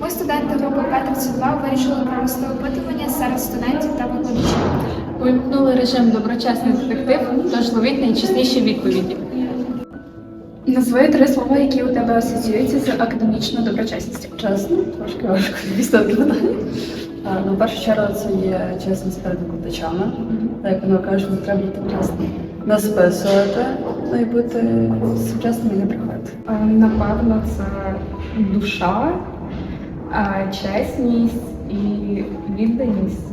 Ми, студенти групи Петрівці 2 вирішили провести опитування серед студентів та викладачів. Вимкнули режим доброчесний детектив, тож ловіть найчесніші відповіді. Назви три слова, які у тебе асоціюються з академічною доброчесністю. Чесно, трошки важко відповісти питання. Ну, в першу чергу це є чесність перед викладачами. Так, як воно каже, не треба бути чесним. Не списувати, ну і бути чесним і не приходити. Е, Напевно, це душа, чесність і відданість.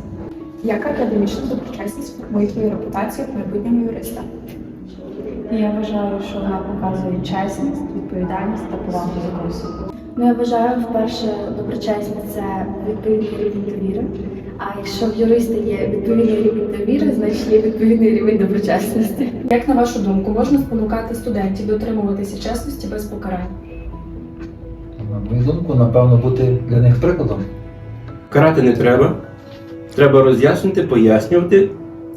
Яка академічна доброчесність формує твою репутацію в майбутньому юриста? Я вважаю, що вона показує чесність, відповідальність та повагу до когось. Ну, я вважаю, вперше доброчесність це відповідний рівень довіри. А якщо в юриста є відповідний рівень довіри, значить є відповідний рівень доброчесності. Як на вашу думку, можна спонукати студентів дотримуватися чесності без покарань? На мою думку, напевно, бути для них прикладом. Карати не треба. Треба роз'яснити, пояснювати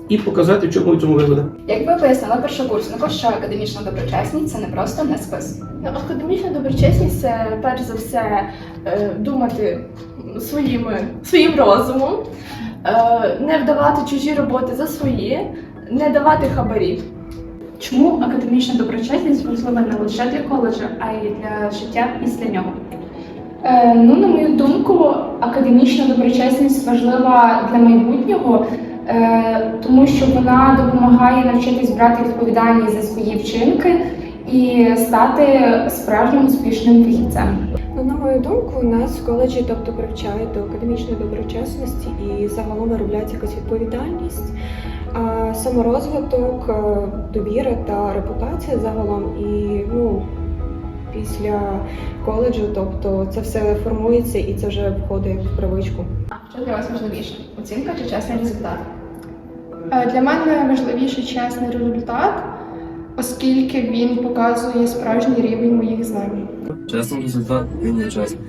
і показати, в чому в цьому вигода. Як ви пояснили першокурснику, що академічна доброчесність це не просто не спис. Академічна доброчесність це перш за все е, думати своїми, своїм розумом, е, не вдавати чужі роботи за свої, не давати хабарів. Чому академічна доброчесність важлива не лише для коледжу, а й для життя після нього? Е, ну, на мою думку, академічна доброчесність важлива для майбутнього, е, тому що вона допомагає навчитись брати відповідальність за свої вчинки і стати справжнім успішним фахівцем. Ну, на мою думку, нас в коледжі тобто привчають до академічної доброчесності і загалом виробляється якась відповідальність, а саморозвиток, е, довіра та репутація загалом. І ну, після коледжу, тобто це все формується і це вже входить в привичку. А Що для вас важливіше? Оцінка чи чесний результат? Е, Для мене важливіший чесний результат, оскільки він показує справжній рівень моїх знань. Чесний результат він є чесний.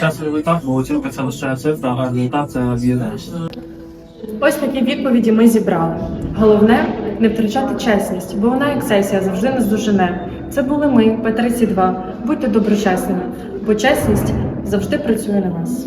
Чесний результат, бо оцінка це лише цифра, а результат це віра. Ось такі відповіді ми зібрали. Головне не втрачати чесність, бо вона як сесія завжди нас дожене. Це були ми, П-32. Будьте доброчесними, бо чесність завжди працює на вас.